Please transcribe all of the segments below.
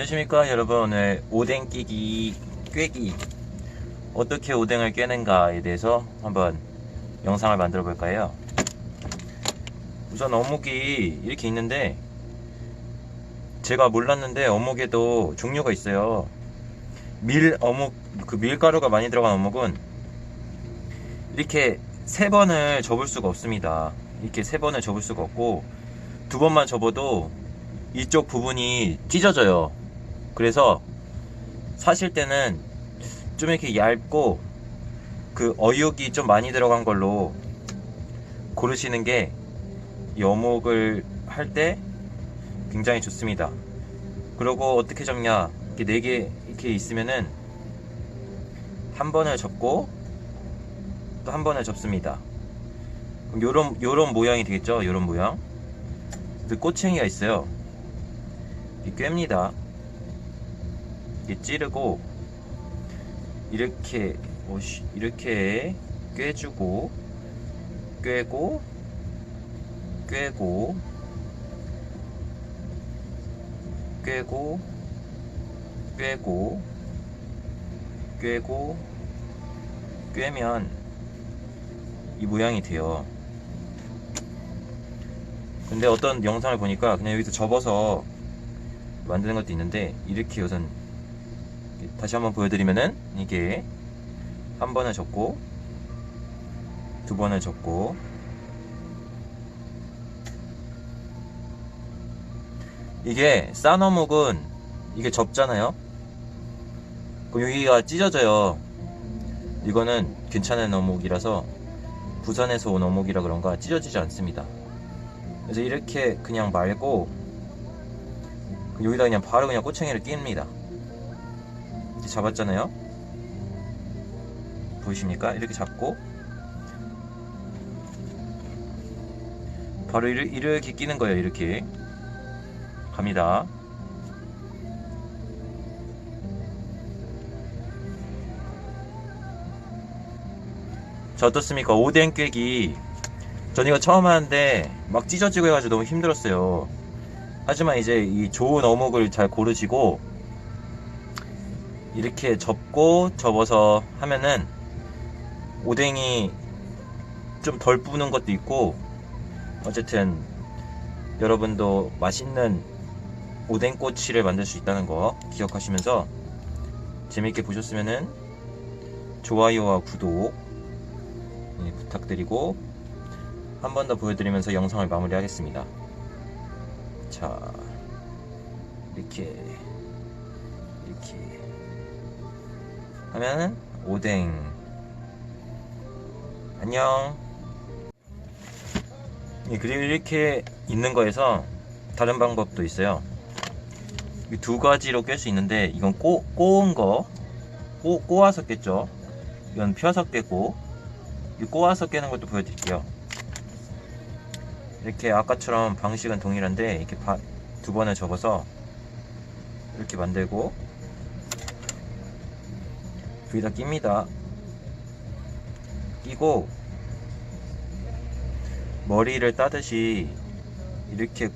안녕하십니까 여러분. 오늘 오뎅 끼기 꿰기. 어떻게 오뎅을 깨는가에 대해서 한번 영상을 만들어 볼까요? 우선 어묵이 이렇게 있는데 제가 몰랐는데 어묵에도 종류가 있어요. 밀 어묵 그 밀가루가 많이 들어간 어묵은 이렇게 세 번을 접을 수가 없습니다. 이렇게 세 번을 접을 수가 없고 두 번만 접어도 이쪽 부분이 찢어져요. 그래서 사실 때는 좀 이렇게 얇고 그 어육이 좀 많이 들어간 걸로 고르시는 게 여목을 할 때 굉장히 좋습니다. 그리고 어떻게 접냐? 이렇게 네 개 이렇게 있으면은 한 번을 접고 또 한 번을 접습니다. 요런 요런 모양이 되겠죠? 요런 모양. 그 꼬챙이가 있어요. 이 꿰입니다. 이게 찌르고 이렇게 이렇게 꿰주고 꿰고 꿰고 꿰고 꿰고 꿰고 꿰면 이 모양이 돼요. 근데 어떤 영상을 보니까 그냥 여기서 접어서 만드는 것도 있는데 이렇게 우선 다시 한번 보여드리면은 이게 한 번을 접고 두 번을 접고 이게 싼 어묵은 이게 접잖아요. 그럼 여기가 찢어져요. 이거는 괜찮은 어묵이라서 부산에서 온 어묵이라 그런가 찢어지지 않습니다. 그래서 이렇게 그냥 말고 여기다 그냥 바로 그냥 꼬챙이를 끼입니다. 이렇게 잡았잖아요. 보이십니까? 이렇게 잡고 바로 이렇게, 끼는 거예요. 이렇게 갑니다. 자 어떻습니까? 오뎅 꿰기 전 이거 처음 하는데 막 찢어지고 해가지고 너무 힘들었어요. 하지만 이제 이 좋은 어묵을 잘 고르시고 이렇게 접고 접어서 하면은 오뎅이 좀 덜 부는 것도 있고 어쨌든 여러분도 맛있는 오뎅꼬치를 만들 수 있다는 거 기억하시면서 재밌게 보셨으면은 좋아요와 구독 예, 부탁드리고 한 번 더 보여드리면서 영상을 마무리하겠습니다. 자 이렇게 이렇게 하면은 오뎅. 안녕. 예, 그리고 이렇게 있는 거에서 다른 방법도 있어요. 이두 가지로 깰 수 있는데 이건 꼬, 꼬은 거. 꼬, 꼬아서 깼죠. 이건 펴서 깨고 이 꼬아서 깨는 것도 보여드릴게요. 이렇게 아까처럼 방식은 동일한데 이렇게 바, 두 번을 접어서 이렇게 만들고 여기다 낍니다. 끼고 머리를 따듯이 이렇게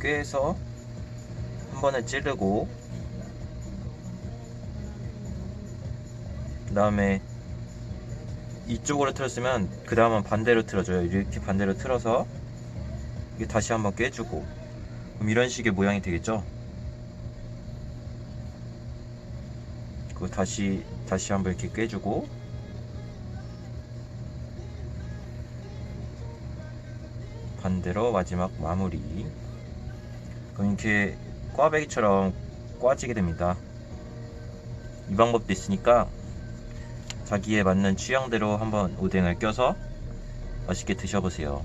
꿰서 한 번에 찌르고 그 다음에 이쪽으로 틀었으면 그 다음은 반대로 틀어줘요. 이렇게 반대로 틀어서 이게 다시 한번 꿰주고 그럼 이런 식의 모양이 되겠죠 그리고 다시 다시 한번 이렇게 꿰주고. 반대로 마지막 마무리. 그럼 이렇게 꽈배기처럼 꽈지게 됩니다. 이 방법도 있으니까 자기에 맞는 취향대로 한번 오뎅을 껴서 맛있게 드셔보세요